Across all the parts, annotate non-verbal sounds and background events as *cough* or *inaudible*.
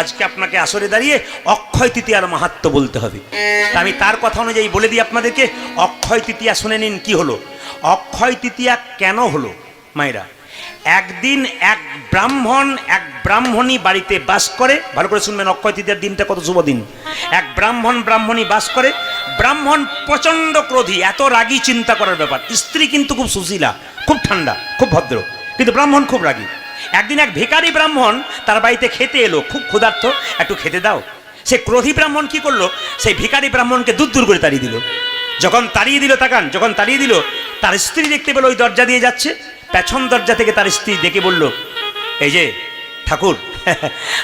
আজকে আপনাকে আসরে দাঁড়িয়ে অক্ষয় তৃতীয়ার মাহাত্ম বলতে হবে। আমি তার কথা অনুযায়ী বলে দিই আপনাদেরকে, অক্ষয় তৃতীয়া শুনে নিন কি হলো। অক্ষয় তৃতীয়া কেন হলো? মায়েরা, একদিন এক ব্রাহ্মণ, এক ব্রাহ্মণী বাড়িতে বাস করে, ভালো করে শুনবেন অক্ষয় তৃতীয়ার দিনটা কত শুভ দিন। এক ব্রাহ্মণ, ব্রাহ্মণী বাস করে, ব্রাহ্মণ প্রচণ্ড ক্রোধী, এত রাগী চিন্তা করার ব্যাপার। স্ত্রী কিন্তু খুব সুশীলা, খুব ঠান্ডা, খুব ভদ্র, কিন্তু ব্রাহ্মণ খুব রাগী। একদিন এক ভিখারি ব্রাহ্মণ তার বাড়িতে খেতে এলো, খুব ক্ষুধার্থ একটু খেতে দাও। সে ক্রোধী ব্রাহ্মণ কি করল? সেই ভিকারি ব্রাহ্মণকে দূর দূর করে তাড়িয়ে দিল। যখন তাড়িয়ে দিল তাকান, যখন তাড়িয়ে দিল, তার স্ত্রী দেখতে পেল ওই দরজা দিয়ে যাচ্ছে। পেছন দরজা থেকে তার স্ত্রী ডেকে বলল, এই যে, ঠাকুর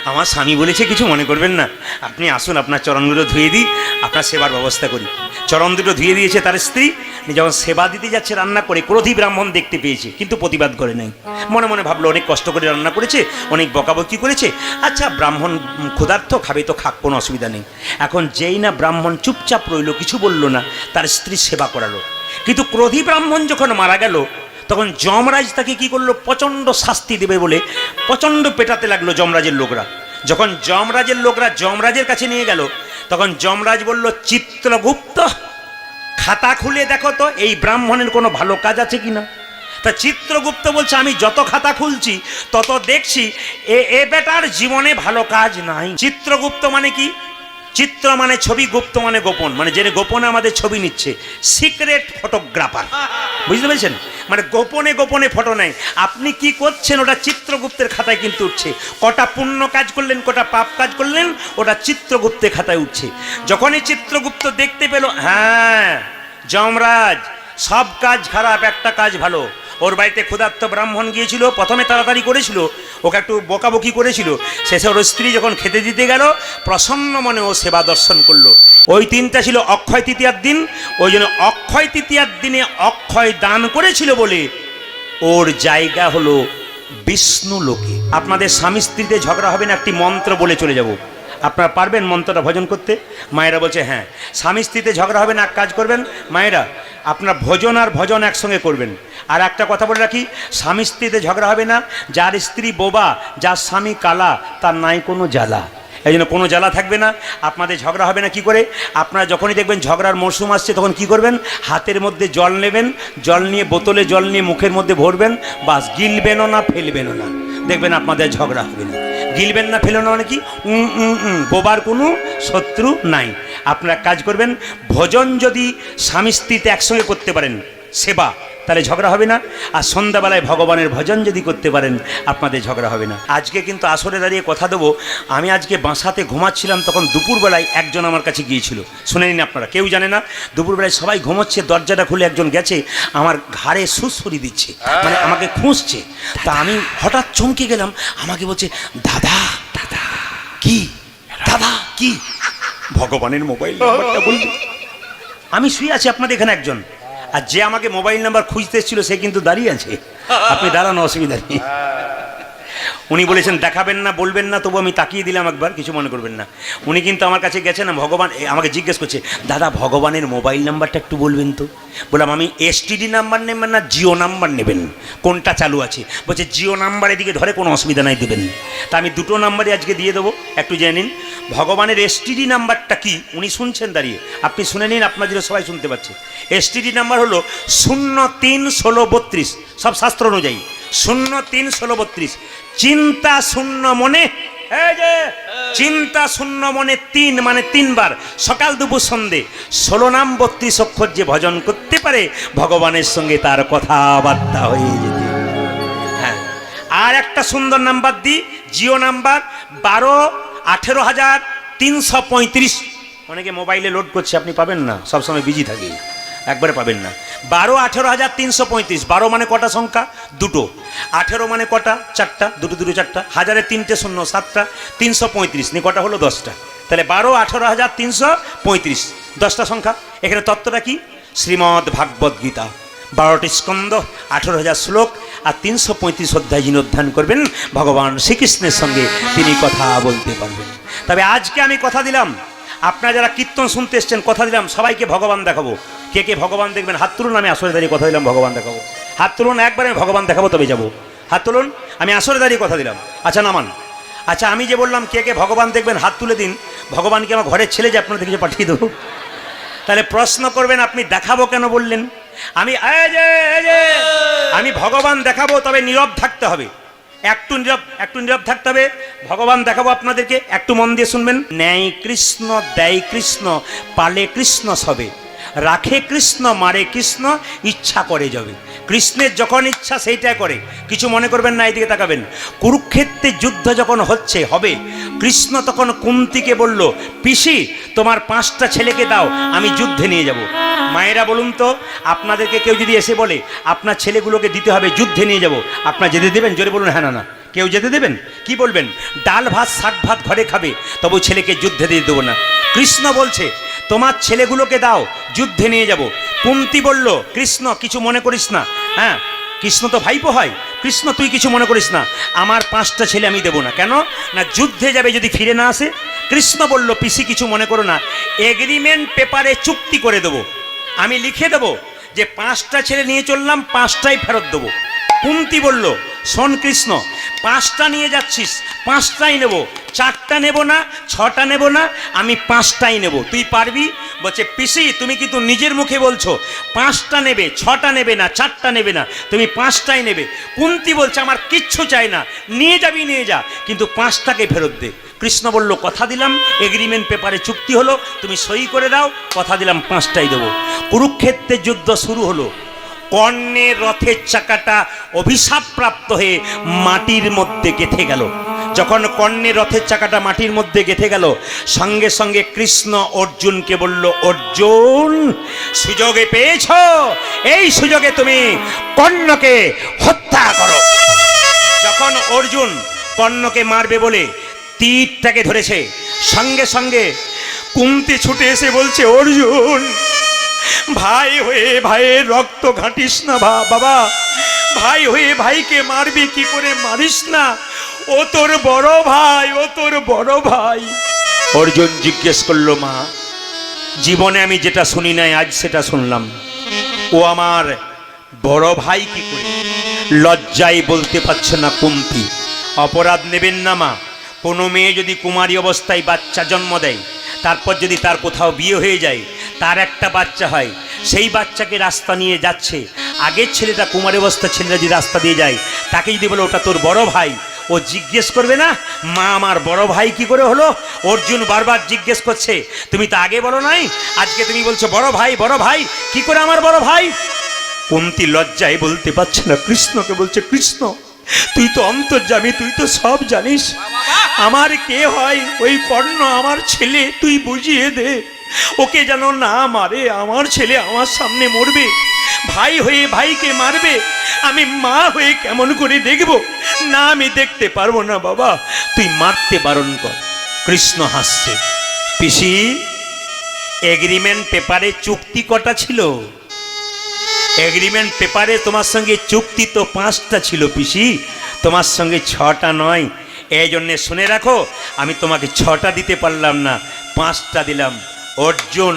আমার স্বামী বলেছে কিছু মনে করবেন না। আপনি আসুন আপনার চরণগুলো ধুয়ে দিই আপনার সেবার ব্যবস্থা করি। চরণ দুটো ধুয়ে দিয়েছে তার স্ত্রী যখন সেবা দিতে যাচ্ছে রান্না করে ক্রোধী ব্রাহ্মণ দেখতে পেয়েছে কিন্তু প্রতিবাদ করে নাই। মনে মনে ভাবলো অনেক কষ্ট করে রান্না করেছে অনেক বকাবকি করেছে। আচ্ছা ব্রাহ্মণ উম, ক্ষুধার্ত খাবে তো খাক কোনো অসুবিধা নেই। এখন যেই না ব্রাহ্মণ চুপচাপ রইল কিছু বলল না তার স্ত্রী সেবা করালো। কিন্তু ক্রোধী ব্রাহ্মণ যখন মারা গেল তখন যমরাজ তাকে কি করল? প্রচণ্ড শাস্তি দেবে বলে, প্রচণ্ড পেটাতে লাগল যমরাজের লোকরা। যখন যমরাজের লোকরা যমরাজের কাছে নিয়ে গেল, তখন যমরাজ বলল, চিত্রগুপ্ত, খাতা খুলে দেখো তো, এই ব্রাহ্মণের কোনো ভালো কাজ আছে কি না? তা চিত্রগুপ্ত বলছে, আমি যত খাতা খুলছি, তত দেখছি, এ এ বেটার জীবনে ভালো কাজ নাই। চিত্রগুপ্ত মানে কি? চিত্র মানে ছবি, গুপ্ত মানে গোপন। মানে যে গোপনে আমাদের ছবি নিচ্ছে। সিক্রেট ফটোগ্রাফার বুঝতে পেরেছেন? মানে গোপনে গোপনে ফটো নেয়। আপনি কি করছেন? ওটা চিত্রগুপ্তের খাতায় কিন্তু উঠছে। কটা পুণ্য কাজ করলেন, কটা পাপ কাজ করলেন, ওটা চিত্রগুপ্তের খাতায় উঠছে। যখনই চিত্রগুপ্ত দেখতে পেল হ্যাঁ যমরাজ, সব কাজ খারাপ, একটা কাজ ভালো। ওর বাড়িতে ক্ষুধার্ত ব্রাহ্মণ গিয়েছিল, প্রথমে তাড়াতাড়ি করেছিল, ওকে একটু বকাবকি করেছিল। শেষে ওর স্ত্রী যখন খেতে দিতে গেল, প্রসন্ন মনে ও সেবা দর্শন করল। ওই দিনটা ছিল অক্ষয় তৃতীয়ার দিন। ওই জন্য অক্ষয় তৃতীয়ার দিনে অক্ষয় দান করেছিল বলে ওর জায়গা হলো বিষ্ণু লোকে। আপনাদের স্বামী স্ত্রীতে ঝগড়া হবে না, একটি মন্ত্র বলে চলে যাব। আপনারা পারবেন মন্ত্রটা ভজন করতে? মায়েরা বলছে হ্যাঁ স্বামী স্ত্রীতে ঝগড়া হবে না, এক কাজ করবেন। মায়েরা, আপনার ভোজন আর ভজন একসঙ্গে করবেন। আর একটা কথা বলে রাখি, স্বামী স্ত্রীতে ঝগড়া হবে না, যার স্ত্রী বোবা, যার স্বামী কালা, তার নাই কোনো জ্বালা। এই জন্য কোনো জ্বালা থাকবে না, আপনাদের ঝগড়া হবে না কি করে? আপনারা যখনই দেখবেন ঝগড়ার মরশুম আসছে, তখন কি করবেন? হাতের মধ্যে জল নেবেন, জল নিয়ে বোতলে জল নিয়ে মুখের মধ্যে ভরবেন, বাস গিলবেনও না, ফেলবেনও না। দেখবেন আপনাদের ঝগড়া হবে না। গিলবেন না, ফেলেন মানে কি? বোবার কোনো শত্রু নাই। আপনারা কাজ করবেন, ভোজন যদি স্বামী স্ত্রীতে একসঙ্গে করতে পারেন, সেবা। তাহলে ঝগড়া হবে না। আর সন্ধ্যাবেলায় ভগবানের ভজন যদি করতে পারেন, আপনাদের ঝগড়া হবে না। আজকে কিন্তু আসরে দাঁড়িয়ে কথা দেবো। আমি আজকে বাসাতে ঘুমাচ্ছিলাম তখন দুপুরবেলায় একজন আমার কাছে গিয়েছিল। শুনে নিন আপনারা, কেউ জানে না? দুপুরবেলায় সবাই ঘুমোচ্ছে, দরজাটা খুলে একজন গেছে, আমার ঘাড়ে সুসুরি দিচ্ছে মানে আমাকে খুঁজছে। তা আমি হঠাৎ চমকে গেলাম, আমাকে বলছে, দাদা দাদা, কি? দাদা, কি? ভগবানের মোবাইল নাম্বারটা আমি শুয়ে আছি আপনাদের এখানে একজন। আর যে আমাকে মোবাইল নাম্বার খুঁজতে এসেছিল সে কিন্তু দাঁড়িয়ে আছে। *laughs* আপনি দাঁড়ানো অসুবিধা নেই। উনি বলেছেন, দেখাবেন না, বলবেন না, তবু আমি তাকিয়ে দিলাম একবার, কিছু মনে করবেন না। উনি কিন্তু আমার কাছে গেছেন ভগবান আমাকে জিজ্ঞেস করছে, দাদা, ভগবানের মোবাইল নাম্বারটা একটু বলবেন তো? বললাম, আমি এসটিডি নাম্বার নেবেন না, জিও নাম্বার নেবেন? কোনটা চালু আছে? বলছে, জিও নাম্বার এদিকে ধরে, কোনো অসুবিধা নাই দেবেন। তা আমি দুটো নাম্বারই আজকে দিয়ে দেবো, একটু জেনে নিন। ভগবানের এসটিডি নাম্বারটা কি? উনি শুনছেন দাঁড়িয়ে। আপনি শুনে নিন, আপনার জন্য সবাই শুনতে পাচ্ছে। এসটিডি নাম্বার হলো শূন্য তিন ষোলো বত্রিশ, সব শাস্ত্র অনুযায়ী। শূন্য তিন ষোলো বত্রিশ। চিন্তা শূন্য মনে চিন্তা শূন্য মনে তিন মানে তিনবার। সকাল দুপুর সন্ধে। ষোলো নাম বত্রিশ অক্ষর যে ভজন করতে পারে, ভগবানের সঙ্গে তার কথাবার্তা হয়ে যেতে। হ্যাঁ। আর একটা সুন্দর নাম্বার দিই জিও নাম্বার বারো আঠেরো হাজার তিনশো পঁয়ত্রিশ। অনেকে মোবাইলে লোড করছে, আপনি পাবেন না, সবসময় বিজি থাকি। একবারে পাবেন না। বারো, আঠেরো হাজার তিনশো পঁয়ত্রিশ। বারো মানে কটা সংখ্যা? দুটো। আঠেরো মানে কটা? চারটা। দুটো দুটো, চারটা। হাজারে তিনটে শূন্য, সাতটা। তিনশো পঁয়ত্রিশ। নিয়ে কটা হলো? দশটা। তাহলে বারো, আঠেরো হাজার তিনশো পঁয়ত্রিশ। দশটা সংখ্যা। এখানে তত্ত্বটা কি? শ্রীমদ্ ভাগবত গীতা। বারোটি স্কন্দ আঠেরো হাজার শ্লোক আর তিনশো পঁয়ত্রিশ অধ্যায় যিনি অধ্যয়ন করবেন, ভগবান শ্রীকৃষ্ণের সঙ্গে তিনি কথা বলতে পারবেন। তবে আজকে আমি কথা দিলাম। আপনারা যারা কীর্তন শুনতে এসছেন, কথা দিলাম। সবাইকে ভগবান দেখাবো। কে কে ভগবান দেখবেন? হাত তুলুন, আমি আসরে দাঁড়িয়ে কথা দিলাম, ভগবান দেখাবো। হাত তুলুন, একবারে আমি ভগবান দেখাবো তবে যাব। হাত তুলুন, আমি আসরে দাঁড়িয়ে কথা দিলাম। আচ্ছা নামান। আচ্ছা আমি যে বললাম কে কে ভগবান দেখবেন, হাত তুলে দিন, ভগবানকে আমার ঘরের ছেলে যে আপনাদের কিছু পাঠিয়ে দেবো। তাহলে প্রশ্ন করবেন, আপনি দেখাবো কেন বললেন? আমি আমি ভগবান দেখাবো, তবে নীরব থাকতে হবে। একটু নীরব একটু নীরব থাকতে হবে। ভগবান দেখাবো আপনাদেরকে, একটু মন দিয়ে শুনবেন। ন্যায় কৃষ্ণ, দেয় কৃষ্ণ, পালে কৃষ্ণ সবে। রাখে কৃষ্ণ, মারে কৃষ্ণ, ইচ্ছা করে যাবে কৃষ্ণের যখন ইচ্ছা সেইটা করে। কিছু মনে করবেন না এদিকে তাকাবেন। কুরুক্ষেত্রে যুদ্ধ যখন হচ্ছে, হবে, কৃষ্ণ তখন কুন্তিকে বলল, পিসি, তোমার পাঁচটা ছেলেকে দাও, আমি যুদ্ধে নিয়ে যাব। মায়েরা বলুন তো, আপনাদেরকে কেউ যদি এসে বলে, আপনার ছেলেগুলোকে দিতে হবে, যুদ্ধে নিয়ে যাব। আপনার যেতে দেবেন? জোরে বলুন হ্যাঁ না না। কেউ যেতে দেবেন? কি বলবেন? ডাল, ভাত, শাক, ভাত ঘরে খাবে, তবু ছেলেকে যুদ্ধে দিয়ে দেবো না। কৃষ্ণ বলছে তোমার ছেলেগুলোকে দাও, যুদ্ধে নিয়ে যাব। কুমতি বলল, কৃষ্ণ, কিছু মনে করিস না। হ্যাঁ কৃষ্ণ তো ভাইপো হয়। কৃষ্ণ, তুই কিছু মনে করিস না। আমার পাঁচটা ছেলে আমি দেবো না। কেন? না, যুদ্ধে যাবে যদি ফিরে না আসে। কৃষ্ণ বলল, পিসি, কিছু মনে করো না। এগ্রিমেন্ট পেপারে চুক্তি করে দেবো। আমি লিখে দেবো যে, পাঁচটা ছেলে নিয়ে চললাম, পাঁচটাই ফেরত দেবো। কুমতি বলল, শোন কৃষ্ণ পাঁচটা নিয়ে যাচ্ছিস, পাঁচটাই নেব। চারটা নেব না, ছটা নেব না, আমি পাঁচটাই নেব। তুই পারবি? বলছে, পিসি, তুমি কিন্তু নিজের মুখে বলছো, পাঁচটা নেবে, ছটা নেবে না, চারটা নেবে না, তুমি পাঁচটাই নেবে। কুন্তি বলছে, আমার কিচ্ছু চাই না, নিয়ে যাবি, নিয়ে যা, কিন্তু পাঁচটাকে ফেরত দে। কৃষ্ণ বলল, কথা দিলাম এগ্রিমেন্ট পেপারে চুক্তি হলো, তুমি সই করে দাও, কথা দিলাম, পাঁচটাই দেবো। কুরুক্ষেত্রের যুদ্ধ শুরু হলো। কর্ণের রথের চাকাটা অভিশাপপ্রাপ্ত হয়ে মাটির মধ্যে গেথে গেল। যখন কর্ণের রথের চাকাটা মাটির মধ্যে গেথে গেল, সঙ্গে সঙ্গে কৃষ্ণ অর্জুনকে বলল, অর্জুন, সুযোগে পেয়েছ। এই সুযোগে তুমি কর্ণকে হত্যা করো। যখন অর্জুন কর্ণকে মারবে বলে তীরটাকে ধরেছে, সঙ্গে সঙ্গে কুন্তি ছুটে এসে বলছে, অর্জুন ভাই হয়ে ভাইয়ের রক্ত ঘাঁটিস না বাবা। ভাই হয়ে ভাইকে মারবি, কি করে মারিস না? ও তোর বড় ভাই, ও তোর বড় ভাই। অর্জুন জিজ্ঞেস করল, মা, জীবনে আমি যেটা শুনি নাই, আজ সেটা শুনলাম। ও আমার বড় ভাই কি করে? লজ্জায় বলতে পারছে না কুন্তি অপরাধ নেবেন না, মা। কোনো মেয়ে যদি কুমারী অবস্থায় বাচ্চা জন্ম দেয়, তারপর যদি তার কোথাও বিয়ে হয়ে যায় তার একটা বাচ্চা হয়। সেই বাচ্চাকে রাস্তা নিয়ে যাচ্ছে। আগের ছেলেটা কুমারী অবস্থা ছেলেটা যদি রাস্তা দিয়ে যায় তাকে যদি বলে ওটা তোর বড় ভাই। ও জিজ্ঞেস করবে না মা আমার বড় ভাই কি করে হলো? অর্জুন বারবার জিজ্ঞেস করছে তুমি তো আগে বলো নাই আজকে তুমি বলছো বড় ভাই বড় ভাই কি করে আমার বড় ভাই? কুন্তি লজ্জায় বলতে পারছে না কৃষ্ণকে বলছে কৃষ্ণ তুই তো অন্তর্জামী তুই তো সব জানিস। আমার কে হয়? ওই কর্ণ আমার ছেলে তুই বুঝিয়ে দে। ওকে যেন না মারে, আমার ছেলে আমার সামনে মরবে। ভাই হয়ে ভাইকে মারবে। আমি মা হয়ে কেমন করে দেখব? না আমি দেখতে পারব না, বাবা। তুই মারতে বারণ কর। কৃষ্ণ হাসছে। পিসি এগ্রিমেন্ট পেপারে চুক্তি কটা ছিল? এগ্রিমেন্ট পেপারে তোমার সঙ্গে চুক্তি তো পাঁচটা ছিল, পিসি। তোমার সঙ্গে ছটা নয়। এই জন্যে শুনে রাখো, আমি তোমাকে ছটা দিতে পারলাম না, পাঁচটা দিলাম। অর্জুন,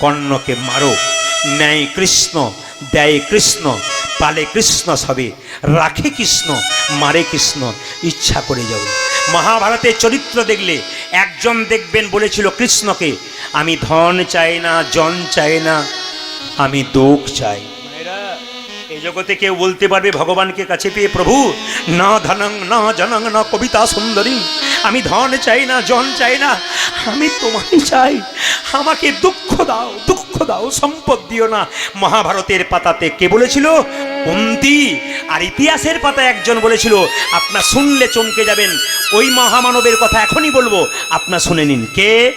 কর্ণকে মারো। ন্যায় কৃষ্ণ, দেয় কৃষ্ণ, পালে কৃষ্ণ সবে, রাখে কৃষ্ণ, মারে কৃষ্ণ, ইচ্ছা করে যাবে মহাভারতের চরিত্র দেখলে একজন দেখবেন বলেছিল কৃষ্ণকে, আমি ধন চাই না, জন চাই না, আমি দুঃখ চাই। এই জগতে কেউ বলতে পারবে ভগবানকে কাছে পেয়ে প্রভু, না ধনং, না জনং, না কবিতা সুন্দরী আমি ধন চাই না, জন চাই না। আমি তোমারই চাই। আমাকে দুঃখ দাও দুঃখ দাও, সম্পদ দিও না। মহাভারতের পাতাতে কে বলেছিল? কুন্তি। আর ইতিহাসের পাতায় একজন বলেছিল, আপনার শুনলে চমকে যাবেন। ওই মহামানবের কথা এখনই বলব। আপনার শুনে নিন। কে?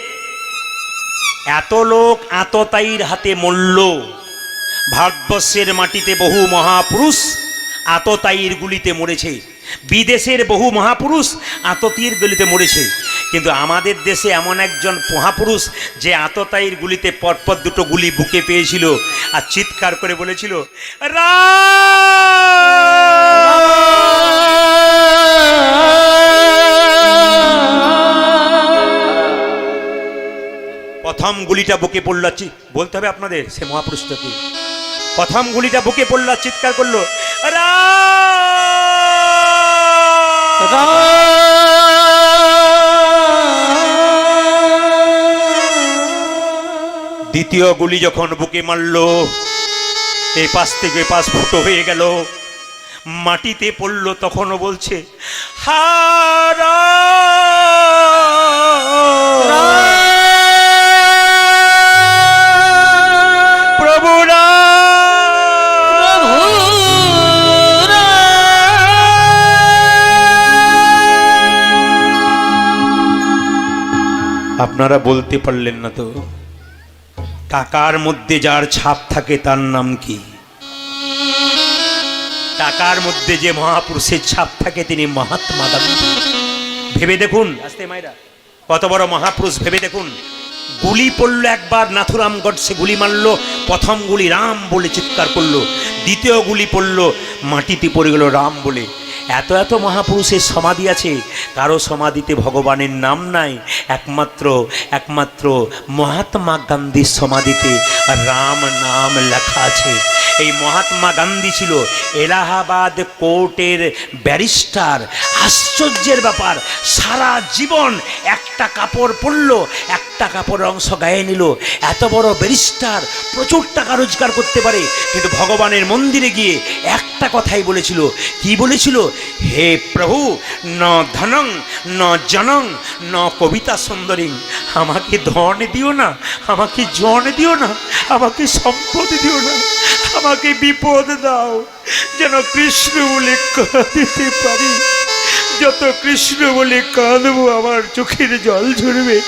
এত লোক আততায়ীর হাতে মূল্য ভারতবর্ষের মাটিতে বহু মহাপুরুষ আততায়ীর গুলিতে মরেছে। বিদেশের বহু মহাপুরুষ আততীর গুলিতে মরেছে। কিন্তু আমাদের দেশে এমন একজন মহাপুরুষ যে আততায়ীর গুলিতে পরপর দুটো গুলি বুকে পেয়েছিল আর চিৎকার করে বলেছিল প্রথম গুলিটা বুকে পড়ল বলতে হবে আপনাদের সে মহাপুরুষটাকে। প্রথম গুলিটা বুকে পড়ল, চিৎকার করল, "রাম!" দ্বিতীয় গুলি যখন বুকে মারল, এ পাশ থেকে পাশ ফুটো হয়ে গেল। মাটিতে পড়ল তখনও বলছে হারা আপনারা বলতে পারলেন না তো। টাকার মধ্যে যার ছাপ থাকে তার নাম কি? টাকার মধ্যে যে মহাপুরুষের ছাপ থাকে তিনি মহাত্মা গান্ধী। ভেবে দেখুন, আস্তে মাইরা। কত বড় মহাপুরুষ, ভেবে দেখুন। গুলি পড়ল একবার, নাথুরাম গডসে গুলি মারলো, প্রথম গুলি রাম বলে চিৎকার করল, দ্বিতীয় গুলি পড়ল, মাটিতে পড়ে গেল রাম বলে। এত এত মহাপুরুষের সমাধি আছে, কারও সমাধিতে ভগবানের নাম নাই, একমাত্র একমাত্র মহাত্মা গান্ধীর সমাধিতে রাম নাম লেখা আছে। এই মহাত্মা গান্ধী ছিল এলাহাবাদ কোর্টের ব্যারিস্টার। আশ্চর্যের ব্যাপার, সারা জীবন একটা কাপড় পরলো, একটা কাপড়ের অংশ গায়ে নিল। এত বড় ব্যারিস্টার প্রচুর টাকা রোজগার করতে পারে, কিন্তু ভগবানের মন্দিরে গিয়ে একটা কথাই বলেছিল। কি বলেছিল? হে প্রভু, ন ধনং, ন জনং, ন কবিতা সুন্দরী। আমাকে ধন দিও না, আমাকে জন দিও না, আমাকে সম্পদ দিও না। আমাকে বিপদ দাও, যেন কৃষ্ণ বলে কাঁদিতে পারি। যত কৃষ্ণ বলে কাঁদবো, আমার চোখের জল ঝরবে।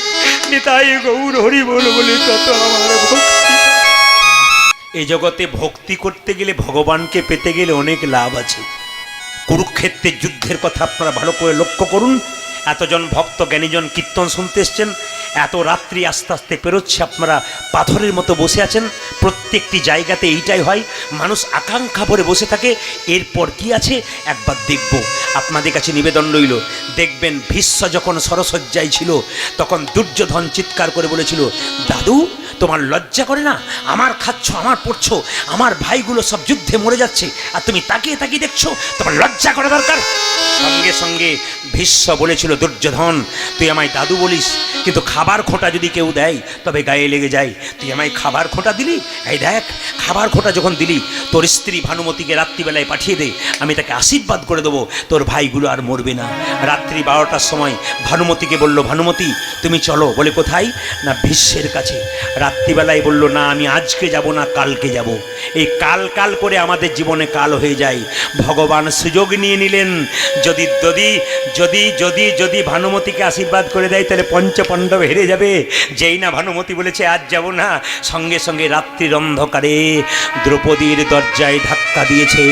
নিতাই গৌর হরি বল বলে তত আমার ভক্তি। এই জগতে ভক্তি করতে গেলে ভগবানকে পেতে গেলে অনেক লাভ আছে। কুরুক্ষেত্রের যুদ্ধের কথা আপনারা ভালো করে লক্ষ্য করুন। এতজন ভক্ত জ্ঞানীজন কীর্তন শুনতে এসছেন, এত রাত্রি আস্তে আস্তে পেরোচ্ছে, আপনারা পাথরের মতো বসে আছেন, প্রত্যেকটি জায়গাতে এইটাই হয়, মানুষ আকাঙ্ক্ষা ভরে বসে থাকে, এরপর কি আছে? একবার দেখব। আপনাদের কাছে নিবেদন রইল, দেখবেন ভীষ্ম যখন সরসজ্জায় ছিল, তখন দুর্যোধন চিৎকার করে বলেছিল, দাদু তোমার লজ্জা করে না? আমার খাচ্ছ, আমার পড়ছো, আমার ভাইগুলো সব যুদ্ধে মরে যাচ্ছে, আর তুমি তাকিয়ে তাকিয়ে দেখছ, তোমার লজ্জা করা দরকার? সঙ্গে সঙ্গে ভীষ্ম বলেছিল, দুর্যোধন, তুই আমায় দাদু বলিস, কিন্তু খাবার খোঁটা যদি কেউ দেয়, তবে গায়ে লেগে যায়। তুই আমায় খাবার খোঁটা দিলি? এই দেখ, খাবার খোঁটা যখন দিলি, তোর স্ত্রী ভানুমতিকে রাত্রিবেলায় পাঠিয়ে দে, আমি তাকে আশীর্বাদ করে দেবো, তোর ভাইগুলো আর মরবে না। রাত্রি বারোটার সময় ভানুমতিকে বলল, ভানুমতি, তুমি চলো। বলে, কোথায়? না, ভীষ্মের কাছে। রাত্রিবেলায় বলল, না, আমি আজকে যাব না, কালকে যাব। এই কাল কাল করে আমাদের জীবনে কাল হয়ে যায়। ভগবান সুযোগ নিয়ে নিলেন। যদি যদি যদি যদি যদি ভানুমতিকে আশীর্বাদ করে দেয়, তাহলে পঞ্চপাণ্ডব হেরে যাবে। যেই না ভানুমতি বলেছে, আজ যাব না। সঙ্গে সঙ্গে রাত্রির অন্ধকারে দ্রৌপদীর দরজায় ধাক্কা দিয়েছে,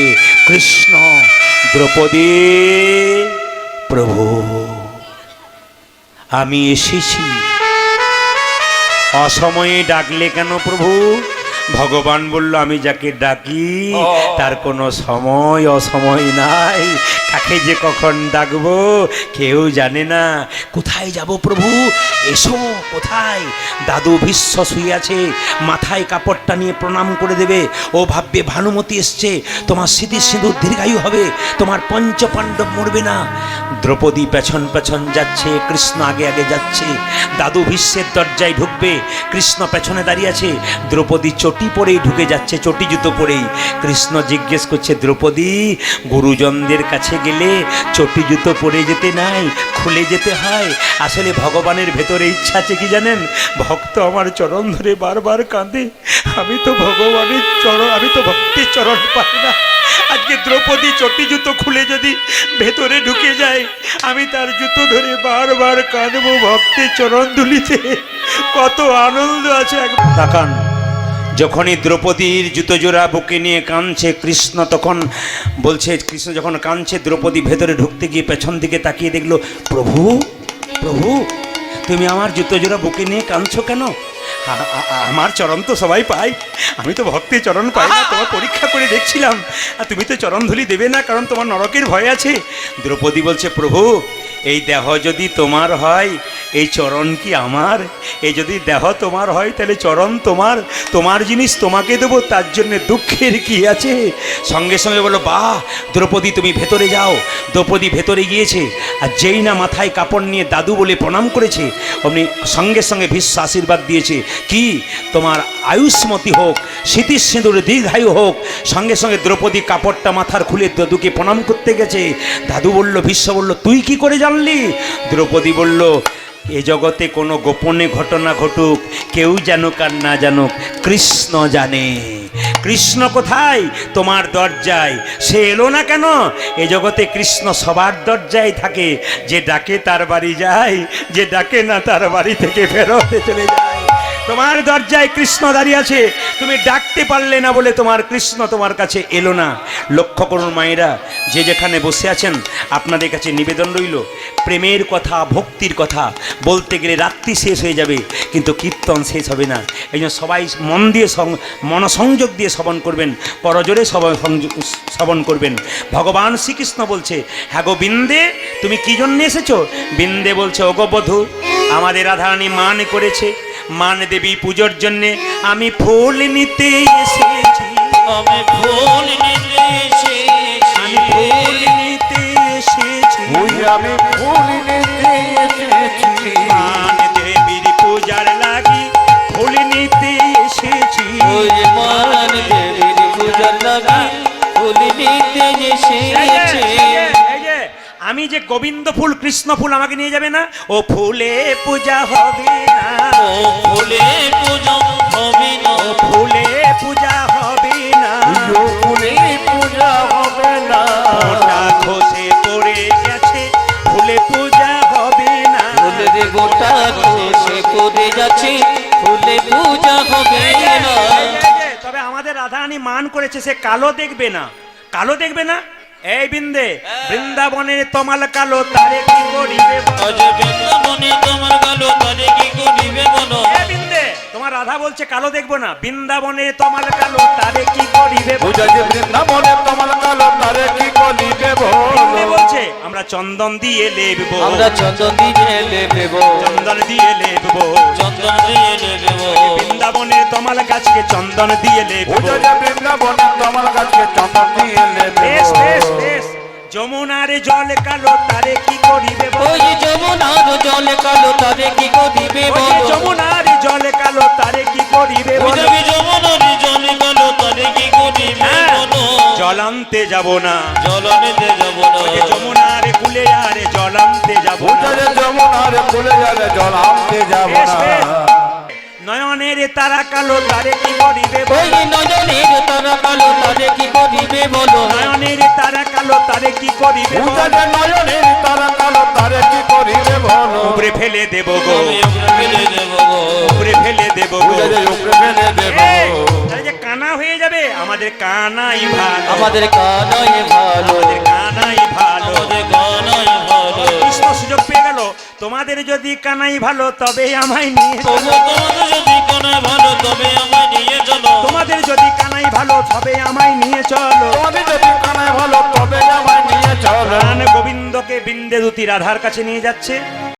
কৃষ্ণ, দ্রৌপদী, প্রভু, আমি এসেছি। অসময়ে ডাকলে কেন প্রভু? ভগবান বলল আমি যাকে ডাকি তার কোনো সময় অসময় নাই। কাকে যে কখন ডাকবো কেউ জানে না। কোথায় যাব প্রভু? এসো, কোথায়? দাদু ভীষ্ম শুয়ে আছে মাথায় কাপড়টা নিয়ে প্রণাম করে দেবে। ও ভাববে, ভানুমতি এসছে, তোমার স্মৃতি সিঁদুর দীর্ঘায়ু হবে, তোমার পঞ্চপাণ্ডব মরবে না। দ্রৌপদী পেছন পেছন যাচ্ছে, কৃষ্ণ আগে আগে যাচ্ছে। দাদু ভীষ্মের দরজায় ঢুকবে, কৃষ্ণ পেছনে দাঁড়িয়ে আছে। দ্রৌপদী চটি পরেই ঢুকে যাচ্ছে, চটি জুতো পরেই। কৃষ্ণ জিজ্ঞেস করছে, দ্রৌপদী, গুরুজনদের কাছে গেলে চটি জুতো পরে যেতে নাই, খুলে যেতে হয়। আসলে ভগবানের ভেতরে ইচ্ছা আছে কি জানেন? ভক্ত আমার চরণ ধরে বারবার কাঁদে। আমি তো ভগবানের চরণ, আমি তো ভক্তির চরণ পাই না। আজকে দ্রৌপদী চটি জুতো খুলে যদি ভেতরে ঢুকে যায়, আমি তার জুতো ধরে বারবার কাঁদবো ভক্তের চরণ দুলিতে কত আনন্দ আছে এক- তাকান। যখনই দ্রৌপদীর জুতো জোড়া বুকে নিয়ে কাঁদছে কৃষ্ণ, তখন বলছে, কৃষ্ণ যখন কাঁদছে, দ্রৌপদী ভেতরে ঢুকতে গিয়ে পেছন দিকে তাকিয়ে দেখল, প্রভু প্রভু, তুমি আমার জুতো জোড়া বুকে নিয়ে কাঁদছো কেন? আমার চরণ তো সবাই পাই আমি তো ভক্তের চরণ পাই না, তোমার পরীক্ষা করে দেখছিলাম। আর তুমি তো চরণ ধুলি দেবে না, কারণ তোমার নরকের ভয় আছে। দ্রৌপদী বলছে, প্রভু, এই দেহ যদি তোমার হয় এই চরণ কি আমার? এই যদি দেহ তোমার হয়, তাহলে চরণ তোমার। তোমার জিনিস তোমাকে দেবো, তার জন্য দুঃখের কি আছে? সঙ্গে সঙ্গে বলো, বাহ, দ্রৌপদী, তুমি ভেতরে যাও। দ্রৌপদী ভেতরে গিয়েছে, আর যেই না মাথায় কাপড় নিয়ে দাদু বলে প্রণাম করেছে, অমনি সঙ্গে সঙ্গে ভীষ্ম আশীর্বাদ দিয়েছে। কি? তোমার আয়ুষ্মতি হোক স্মৃতির সিঁদুর দীর্ঘায়ু হোক, সঙ্গে সঙ্গে দ্রৌপদী কাপড়টা মাথার খুলে দাদুকে প্রণাম করতে গেছে। দাদু বলল, ভীষ্ম বলল, তুই কি করে জানলি? দ্রৌপদী বলল এ জগতে কোনো গোপনে ঘটনা ঘটুক, কেউ জানুক আর না জানুক, কৃষ্ণ জানে। কৃষ্ণ কোথায়? তোমার দরজায়। সে এলো না কেন? এ জগতে কৃষ্ণ সবার দরজায় থাকে। যে ডাকে তার বাড়ি যায়, যে ডাকে না তার বাড়ি থেকে ফেরতে চলে যায়। তোমার দরজায় কৃষ্ণ দাঁড়িয়ে আছে। তুমি ডাকতে পারলে না বলে তোমার কৃষ্ণ তোমার কাছে এলো না। লক্ষ্য করুন মায়েরা, যে যেখানে বসে আছেন, আপনাদের কাছে নিবেদন রইল, প্রেমের কথা, ভক্তির কথা, বলতে গেলে রাত্রি শেষ হয়ে যাবে, কিন্তু কীর্তন শেষ হবে না। এই জন্য সবাই মন দিয়ে মনসংযোগ দিয়ে শ্রবণ করবেন, পরজোরে শ্রবণ করবেন। ভগবান শ্রীকৃষ্ণ বলছে হ্যাঁ গো বিন্দে, তুমি কি জন্য এসেছ? বিন্দে বলছে, ওগো বধূ, আমাদের রাধারানী মান করেছে মান দেবী পুজোর জন্যে আমি ফুল নিতে এসেছি। আমি ফুল নিতে আমি ফুল এসেছি নিতে এসেছি। ওই আমি যে গোবিন্দ ফুল কৃষ্ণ ফুল আমাকে নিয়ে যাবে না? ও ফুলে পূজা হবে না। ও ফুলে পূজা হবে না। ও ফুলে পূজা হবে না। ও ফুলে পূজা হবে না। ওটা খসে পড়ে গেছে ফুলে পূজা হবে না। ফুলের গোটা কোষে পড়ে যাচ্ছে ফুলে পূজা হবে না। তবে আমাদের রাধারানী মান করেছে সে কালো দেখবে না। কালো দেখবে না? এই বিন্দে বৃন্দাবনের তমাল কালো তারে কি করিবে বৃন্দাবনে তোমার গেল তারে কি করিবে বলো? বিন্দে তোমার রাধা বলছে কালো দেখব না বৃন্দাবনের তমাল কালো তারে কি করিবে যে বৃন্দাবনে তোমার কালো তারে কি করিবে বিন্দে বলো? বলছে আমরা চন্দন দিয়ে লেববো। আমরা চন্দন দিয়ে লেবেব। চন্দন দিয়ে লেববো। চন্দন দিয়ে লেবেব। বৃন্দাবনের তমাল গাছকে চন্দন দিয়ে লেববো। যে বৃন্দাবনে তোমার কাছে চন্দন দিয়ে বেশ বেশ বেশ। যমুনারে জল কালো তারে কি করিবে ওই যমুনার জলে কালো তারে কি করিবে ওই যমুনারে জল কালো তারে কি করিবে ওই বলো? যাবি যমুনার জলে কালো তারে কি করিবে হ্যাঁ, বলো? যাব না। জল আনিতে যাব না। যমুনারে কুলে আরে জল আনতে যাব না। যমুনার ফুলে যাবে জল আনতে যাব না। নয়নের তারা কালো তারে কি করিবে ওই বলো? নজনের তারা কালো তারে কি করিবে বলো? নয়নের তারা কালো তারে কি করিবে? যে নয়নের তারা কালো তারে কি করিবে বলো? উপরে ফেলে দেব গো। ফেলে দেব গো। উপরে ফেলে দেব গো। উপরে ফেলে দেব যে কানা হয়ে যাবে আমাদের কানাই ভালো। আমাদের কানাই ভালো। আমাদের কানাই ভালো। আমাদের কানাই সুযোগ পেয়ে গেল। তোমাদের যদি কানাই ভালো তবে আমায় নিয়ে তোমাদের যদি কানাই ভালো তবে আমায় নিয়ে চলো। তোমাদের যদি কানাই ভালো তবে আমায় নিয়ে চলো। গোবিন্দকে বিন্দে দুতি রাধার কাছে নিয়ে যাচ্ছে।